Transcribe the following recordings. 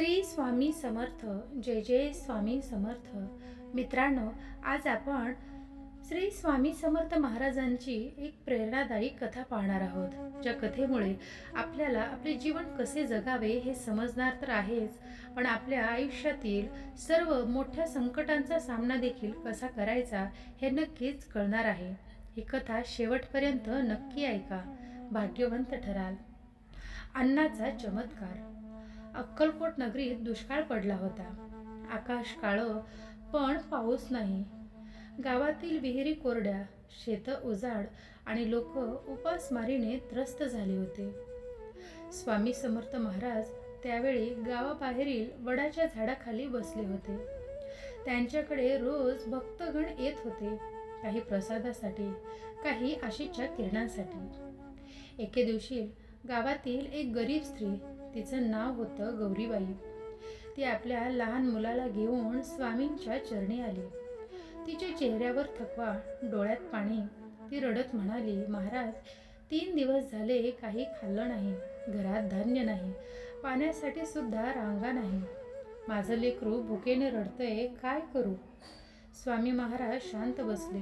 श्री स्वामी समर्थ जय जय स्वामी समर्थ. मित्रांनो आज आपण श्री स्वामी समर्थ महाराजांची एक प्रेरणादायी कथा पाहणार आहोत ज्या कथेमुळे आपल्याला आपले जीवन कसे जगावे हे समजणार तर आहेच पण आपल्या आयुष्यातील सर्व मोठ्या संकटांचा सामना देखील कसा करायचा हे नक्कीच कळणार आहे. ही कथा शेवटपर्यंत नक्की ऐका भाग्यवंत ठराल. अन्नाचा चमत्कार. अक्कलकोट नगरीत दुष्काळ पडला होता. आकाश काळं पण पाऊस नाही. गावातील विहिरी कोरड्या शेतं उजाड आणि लोक उपासमारीने त्रस्त झाले होते. स्वामी समर्थ महाराज त्यावेळी गावाबाहेरील वडाच्या झाडाखाली बसले होते. त्यांच्याकडे रोज भक्तगण येत होते काही प्रसादासाठी काही आशेच्या किरणांसाठी. एके दिवशी गावातील एक गरीब स्त्री तिचं नाव होतं गौरीबाई. ती आपल्या लहान मुलाला घेऊन स्वामींच्या चरणी आली. तिच्या चेहऱ्यावर थकवा डोळ्यात पाणी. ती रडत म्हणाली महाराज तीन दिवस झाले काही खाल्लं नाही घरात धान्य नाही पाण्यासाठी सुद्धा रांगा नाही. माझं लेकरू भुकेने रडतंय काय करू? स्वामी महाराज शांत बसले.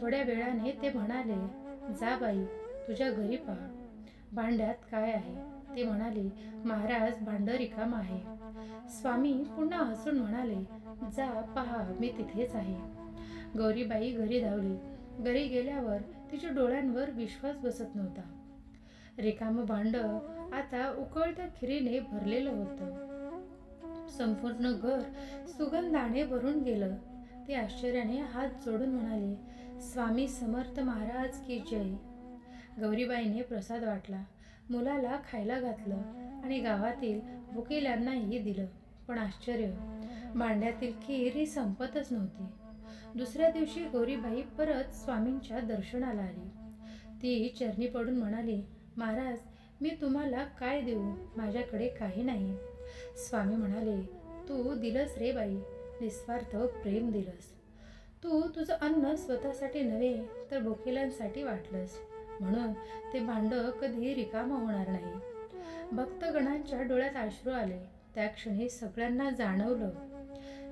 थोड्या वेळाने ते म्हणाले जा बाई तुझ्या घरी पहा. भांड्यात काय आहे? ते म्हणाले महाराज भांड रिकाम आहे. स्वामी पुन्हा हसून म्हणाले जा पहा मी तिथेच आहे. गौरीबाई घरी धावली. घरी गेल्यावर तिच्या डोळ्यांवर विश्वास बसत नव्हता. रिकाम भांड आता उकळत्या खिरीने भरलेलं होतं. संपूर्ण घर सुगंधाने भरून गेलं. ते आश्चर्याने हात जोडून म्हणाले स्वामी समर्थ महाराज की जय. गौरीबाईने प्रसाद वाटला. मुलाला खायला घातलं आणि गावातील वकिलांनाही दिलं. पण आश्चर्य भांड्यातील खीर ही संपतच नव्हती. दुसऱ्या दिवशी गौरीबाई परत स्वामींच्या दर्शनाला आली. ती चरणी पडून म्हणाली महाराज मी तुम्हाला काय देऊ? माझ्याकडे काही नाही. स्वामी म्हणाले तू दिलंस रे बाई निस्वार्थ प्रेम दिलंस. तू तुझं अन्न स्वतःसाठी नव्हे तर भुकेल्यांसाठी वाटलंस. म्हणून ते भांड कधी रिकामं होणार नाही. भक्तगणांच्या डोळ्यात अश्रू आले. त्या क्षणी सगळ्यांना जाणवलं.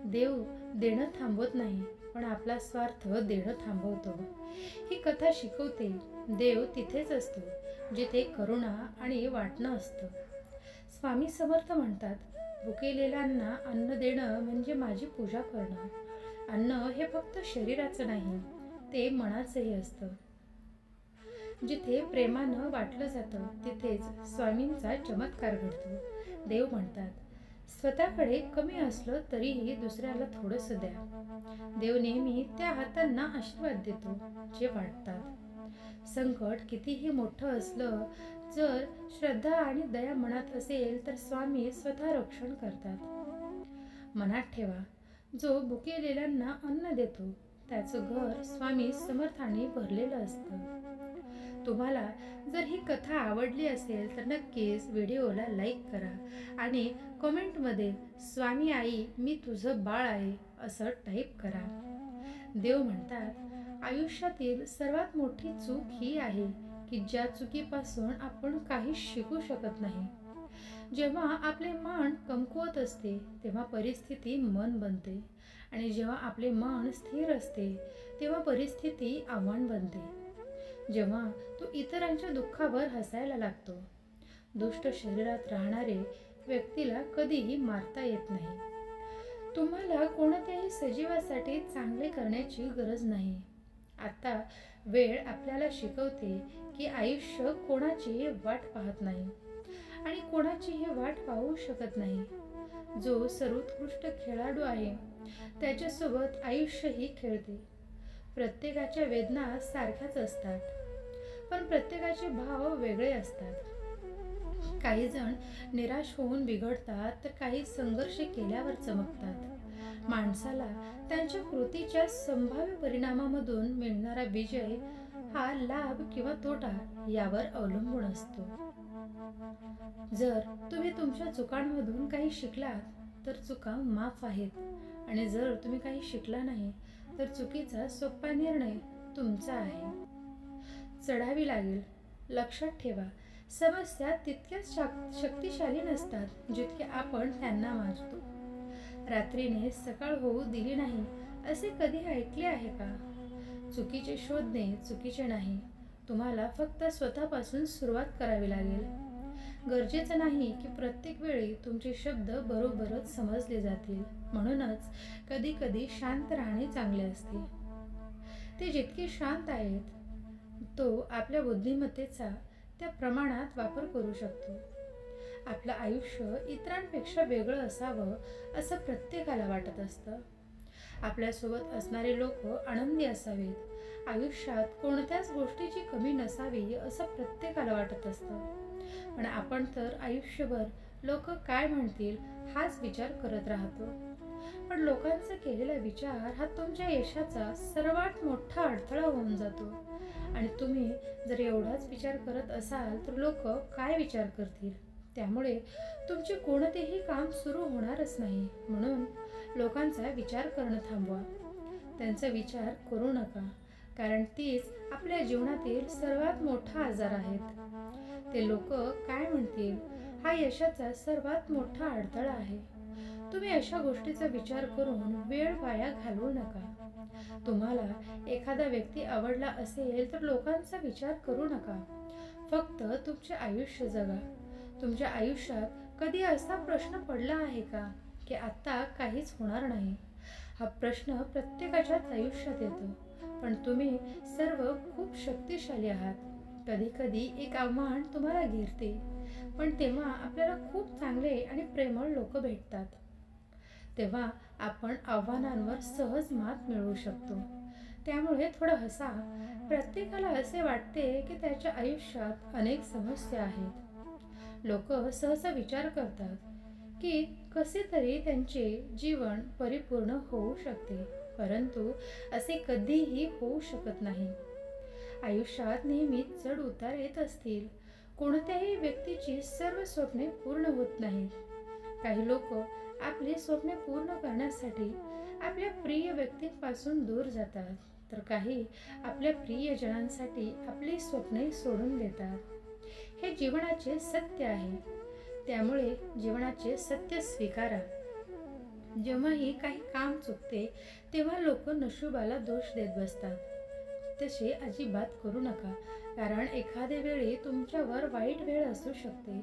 देव देणं थांबवत नाही पण आपला स्वार्थ देणं थांबवतो. ही कथा शिकवते. देव तिथेच असतो जिथे करुणा आणि वाटणं असतं. स्वामी समर्थ म्हणतात भुकेलेल्यांना अन्न देणं म्हणजे माझी पूजा करणं. अन्न हे फक्त शरीराचं नाही ते मनाचंही असतं. जिथे प्रेमानं वाटलं जातं तिथेच स्वामींचा चमत्कार घडतो. देव म्हणतात स्वतःकडे कमी असलं तरीही दुसऱ्याला थोडंसं द्या. देव नेहमी त्या हातांना आशीर्वाद देतो जे वाटतात. संकट कितीही मोठं असलं जर श्रद्धा आणि दया मनात असेल तर स्वामी स्वतः रक्षण करतात. मनात ठेवा जो भुकेलेल्यांना अन्न देतो त्याचं घर स्वामी समर्थाने भरलेलं असतं. तुम्हाला जर ही कथा आवडली असेल तर नक्कीच व्हिडिओला लाईक करा आणि कमेंटमध्ये स्वामी आई मी तुझं बाळ आहे असं टाईप करा. देव म्हणतात आयुष्यातील सर्वात मोठी चूक ही आहे की ज्या चुकीपासून आपण काही शिकू शकत नाही. जेव्हा आपले मन कमकुवत असते तेव्हा परिस्थिती मन बनते आणि जेव्हा आपले मन स्थिर असते तेव्हा परिस्थिती आव्हान बनते. जेव्हा तो इतरांच्या दुःखावर हसायला लागतो. दुष्ट शरीरात राहणारे व्यक्तीला कधीही मारता येत नाही. तुम्हाला कोणत्याही सजीवासाठी चांगले करण्याची गरज नाही. आता वेळ आपल्याला शिकवते की आयुष्य कोणाची वाट पाहत नाही आणि कोणाचीही वाट पाहू शकत नाही. जो सर्वोत्कृष्ट खेळाडू आहे त्याच्यासोबत आयुष्यही खेळते. प्रत्येकाच्या वेदना सारख्याच असतात. पण प्रत्येकाचे भाव वेगळे असतात. काही जण निराश होऊन बिघडतात तर काही संघर्ष केल्यावर चमकतात. माणसाला त्यांच्या कृतीच्या संभाव्य परिणामामधून मिळणारा विजय हा लाभ किंवा तोटा यावर अवलंबून असतो. जर तुम्ही तुमच्या चुकांमधून काही शिकलात तर चुका माफ आहेत. आणि जर तुम्ही काही शिकला नाही तर चुकीचा सोपा निर्णय तुमचा आहे. चढावी लागेल. लक्षात ठेवा समस्या तितक्याच शक शक्तिशाली नसतात जितके आपण त्यांना माजतो रात्रीने सकाळ होऊ दिली नाही असे कधी ऐकले आहे का? चुकीचे शोधणे चुकीचे नाही. तुम्हाला फक्त स्वतःपासून सुरुवात करावी लागेल. गरजेचं नाही की प्रत्येक वेळी तुमचे शब्द बरोबरच समजले जातील. म्हणूनच कधी कधी शांत राहणे चांगले असते. ते जितके शांत आहेत तो आपल्या बुद्धिमत्तेचा त्या प्रमाणात वापर करू शकतो. आपलं आयुष्य इतरांपेक्षा वेगळं असावं असं प्रत्येकाला वाटत असतं. आपल्यासोबत असणारे लोक आनंदी असावेत. आयुष्यात कोणत्याच गोष्टीची कमी नसावी असं प्रत्येकाला वाटत असतं. पण आपण तर आयुष्यभर लोक काय म्हणतील हाच विचार करत राहतो. पण लोकांचा केलेला विचार हा तुमच्या यशाचा सर्वात मोठा अडथळा होऊन जातो. आणि तुम्ही जर एवढाच विचार करत असाल तर लोक काय विचार करतील? त्यामुळे तुमचे कोणतेही काम सुरू होणारच नाही. म्हणून लोकांचा विचार करणं थांबवा. त्यांचा विचार करू नका कारण तीच आपल्या जीवनातील सर्वात मोठा आजार आहेत. ते लोक काय म्हणतील? हा यशाचा सर्वात मोठा अडथळा आहे. तुम्ही अशा गोष्टीचा विचार करून वेळ वाया घालवू नका. तुम्हाला एखादा व्यक्ती आवडला असेल तर लोकांचा विचार करू नका. फक्त तुमचे आयुष्य जगा. तुमच्या आयुष्यात कधी असा प्रश्न पडला आहे का की आत्ता काहीच होणार नाही? हा प्रश्न प्रत्येकाच्याच आयुष्यात येतो. पण तुम्ही सर्व खूप शक्तिशाली आहात. कधी कधी एक आव्हान तुम्हाला घेरते. पण तेव्हा आपल्याला खूप चांगले आणि प्रेमळ लोक भेटतात. तेव्हा आपण आव्हानांवर सहज मात मिळवू शकतो. त्यामुळे थोडं हसा. प्रत्येकाला असे वाटते की त्याच्या आयुष्यात अनेक समस्या आहेत. लोक सहसा विचार करतात की कसे तरी त्यांचे जीवन परिपूर्ण होऊ शकते परंतु असे कधीही होऊ शकत नाही. आयुष्यात नेहमीच चढ उतार येत असतील कोणत्याही व्यक्तीची सर्व स्वप्ने पूर्ण होत नाहीत. काही लोक आपली स्वप्ने पूर्ण करण्यासाठी आपल्या प्रिय व्यक्तींपासून दूर जातात तर काही आपल्या प्रियजनांसाठी आपली स्वप्ने सोडून देतात. हे जीवनाचे सत्य आहे. त्यामुळे जीवनाचे सत्य स्वीकारा. जेव्हाही काही काम चुकते तेव्हा लोक नशुबाला दोष देत बसतात. तसे अजिबात करू नका. कारण एखाद्या वेळी तुमच्यावर वाईट वेळ असू शकते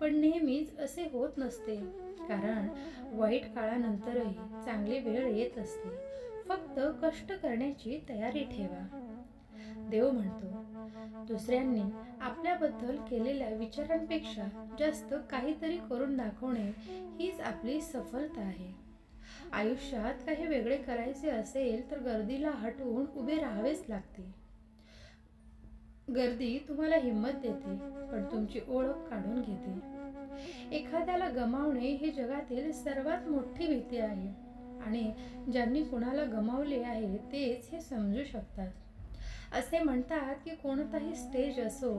पण नेहमीच असे होत नसते. कारण वाईट काळानंतरही चांगली वेळ येत असते. फक्त कष्ट करण्याची तयारी ठेवा. देव म्हणतो दुसऱ्यांनी आपल्याबद्दल केलेल्या विचारांपेक्षा जास्त काहीतरी करून दाखवणे हीच आपली सफलता आहे. आयुष्यात काही वेगळे करायचे असेल तर गर्दीला हटवून उभे राहावेच लागते. गर्दी तुम्हाला हिंमत देते पण तुमची ओळख काढून घेते. एखाद्याला गमावणे ही जगातील सर्वात मोठी भीती आहे आणि ज्यांनी कुणाला गमावले आहे तेच हे समजू शकतात. असे म्हणतात की कोणताही स्टेज असो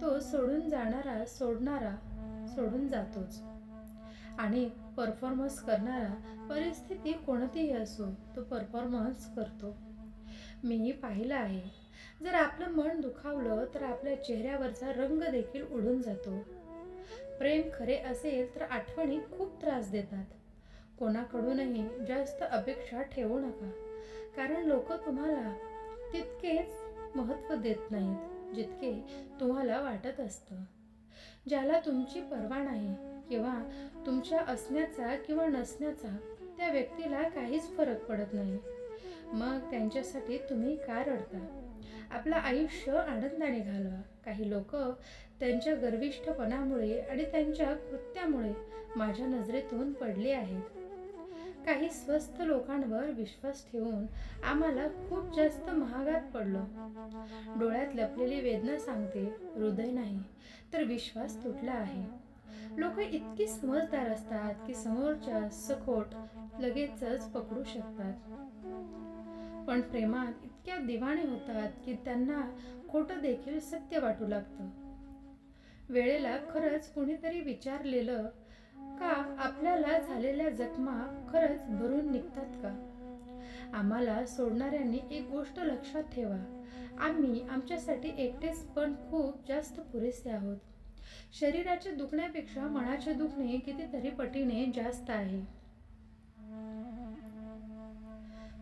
तो सोडून जाणारा सोडणारा सोडून जातोच. आणि परफॉर्मन्स करणारा परिस्थिती कोणतीही असो तो परफॉर्मन्स करतो. मीही पाहिलं आहे. जर आपलं मन दुखावलं तर आपल्या चेहऱ्यावरचा रंग देखील उडून जातो. प्रेम खरे असेल तर आठवणी खूप त्रास देतात. कोणाकडूनही जास्त अपेक्षा ठेवू नका. कारण लोक तुम्हाला तितकेच महत्त्व देत नाहीत जितके तुम्हाला वाटत असतं. ज्याला तुमची पर्वा नाही किंवा तुमच्या असण्याचा किंवा नसण्याचा त्या व्यक्तीला काहीच फरक पडत नाही. मग त्यांच्यासाठी तुम्ही का रडता? आपलं आयुष्य आनंदाने घालवा. काही लोक त्यांच्या गर्विष्ठपणामुळे आणि त्यांच्या कृत्यामुळे माझ्या नजरेतून पडले आहेत. काही स्वस्त लोकांवर विश्वास ठेवून आम्हाला खूप जास्त महागात पडलो. डोळ्यात लपलेली वेदना सांगते हृदय नाही तर विश्वास तुटला आहे. लोक इतकी समजदार असतात की समोरच्या सखोट लगेचच पकडू शकतात. पण प्रेमात इतक्या दिवाणे होतात की त्यांना खोटं देखील सत्य वाटू लागतं. वेळेला खरंच कुणीतरी विचारलेलं का आपल्याला झालेल्या जखमा खरंच भरून निघतात का? आम्हाला सोडणाऱ्यांनी एक गोष्ट लक्षात ठेवा. आम्ही आमच्यासाठी एकटेच पण खूप जास्त पुरेसे आहोत. शरीराच्या दुखण्यापेक्षा मनाचे दुखणे कितीतरी पटीने जास्त आहे.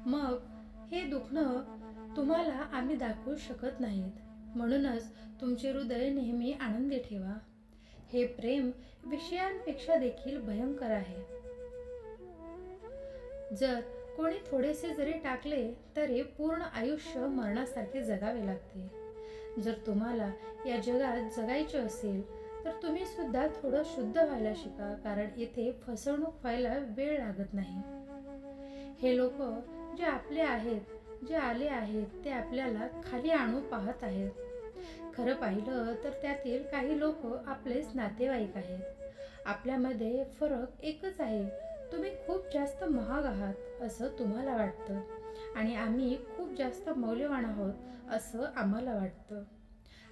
मग हे दुखणं तुम्हाला आम्ही दाखवू शकत नाहीत. म्हणूनच तुमचे हृदय नेहमी आनंदी ठेवा. हे प्रेम विषयांपेक्षा देखील भयंकर आहे. जर कोणी थोडेसे जरी टाकले तरी पूर्ण आयुष्य मरणासारखे जगावे लागते. जर तुम्हाला या जगात जगायचे असेल तर तुम्ही सुद्धा थोडं शुद्ध व्हायला शिका कारण इथे फसवणूक व्हायला वेळ लागत नाही. हे लोक जे आपले आहेत जे आले आहेत ते आपल्याला खाली आणू पाहत आहेत. खरं पाहिलं तर त्यातील काही लोक आपलेच नातेवाईक आहेत. आपल्यामध्ये फरक एकच आहे. तुम्ही खूप जास्त महाग आहात असं तुम्हाला वाटतं. आणि आम्ही खूप जास्त मौल्यवान आहोत असं आम्हाला वाटतं.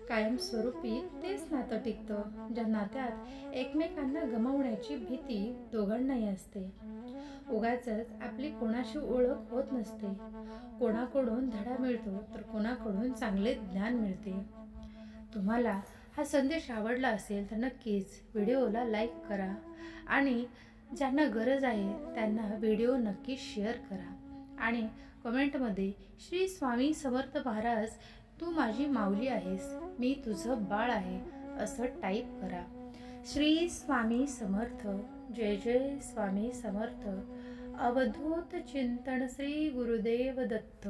कायमस्वरूपी तेच नातं टिकतं ज्या नात्यात एकमेकांना गमावण्याची भीती दोघांनाही असते. उगाच आपली कोणाशी ओळख होत नसते. कोणाकडून धडा मिळतो तर कोणाकडून चांगले ज्ञान मिळते. तुम्हाला हा संदेश आवडला असेल तर नक्कीच व्हिडिओला लाईक करा आणि ज्यांना गरज आहे त्यांना व्हिडिओ नक्की शेअर करा. आणि कमेंटमध्ये श्री स्वामी समर्थ महाराज तू माझी माऊली आहेस. मी तुझं बाळ आहे असं टाईप करा. श्री स्वामी समर्थ जय जय स्वामी समर्थ. अवधूत चिंतन श्री गुरुदेव दत्त.